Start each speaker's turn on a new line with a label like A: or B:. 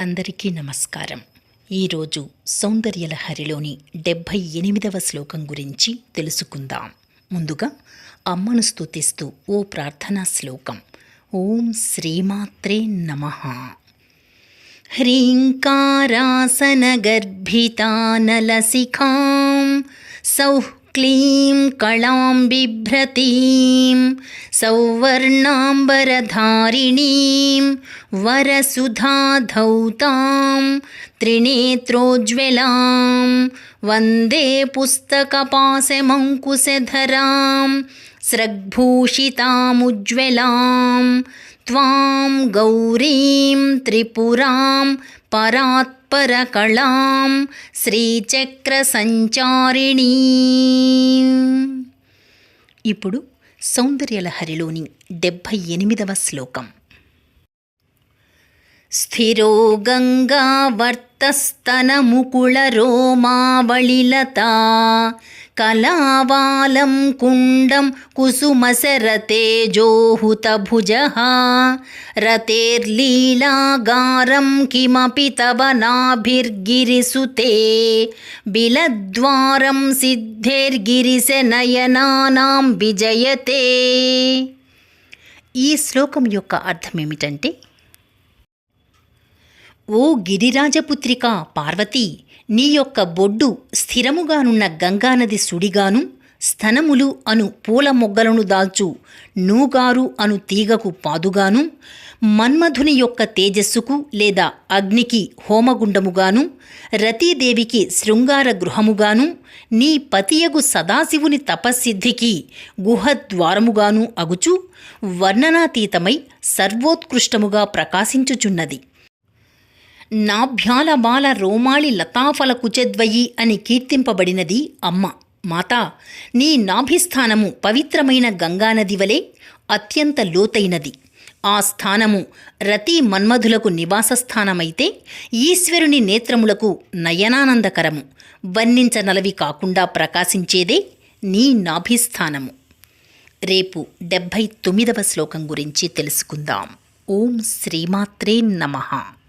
A: అందరికీ నమస్కారం. ఈరోజు సౌందర్యలహరిలోని డెబ్భై ఎనిమిదవ శ్లోకం గురించి తెలుసుకుందాం. ముందుగా అమ్మను స్థుతిస్తూ ఓ ప్రార్థనా శ్లోకం. ఓం శ్రీమాత్రే నమ. హ్రీంకారాసనగర్భితానలసిఖాం సౌహ్ क्लीं कलां बिभ्रतीं सौवर्णाम्बरधारिणीं वरसुधाधौतां त्रिनेत्रोज्ज्वलां वन्दे पुस्तकपाशमङ्कुशधरां स्रग्भूषितामुज्ज्वलां त्वां गौरीं त्रिपुरां పరాత్పరకళాం శ్రీచక్రసంచారిణీ ఇప్పుడు సౌందర్యలహరిలోని డెబ్భై ఎనిమిదవ శ్లోకం స్థిరో తస్తన ముకుళ రోమావళిలతా కళావాలం కుండం కుసుమశరతేజోహుతభుజः రతేర్లీలాగారం కిమపి తవ నాభిర్గిరిసుతే బిలద్వారం సిద్ధేర్గిరిశనయనానాం విజయతే ఈ శ్లోకం యొక్క అర్థం ఏమిటంటే ఓ గిరిరాజపుత్రిక పార్వతి నీ యొక్క బొడ్డు స్థిరముగానున్న గంగానది సుడిగాను స్తనములు అను పూల మొగ్గలను దాల్చు నూగారు అను తీగకు పాదుగాను మన్మధుని యొక్క తేజస్సుకు లేదా అగ్నికి హోమగుండముగాను రతీదేవికి శృంగార గృహముగాను నీ పతియగు సదాశివుని తపస్సిద్ధికి గుహద్వారముగాను అగుచు వర్ణనాతీతమై సర్వోత్కృష్టముగా ప్రకాశించుచున్నది. నాభ్యాల బాల రోమాళి లతాఫల కుచెద్వయి అని కీర్తింపబడినది అమ్మ. మాతా నీ నాభిస్థానము పవిత్రమైన గంగానది వలె అత్యంత లోతైనది. ఆ స్థానము రతి మన్మధులకు నివాసస్థానమైతే ఈశ్వరుని నేత్రములకు నయనానందకరము. వర్ణించనలవి కాకుండా ప్రకాశించేదే నీ నాభిస్థానము. రేపు డెబ్భై తొమ్మిదవ శ్లోకం గురించి తెలుసుకుందాం. ఓం శ్రీమాత్రే నమః.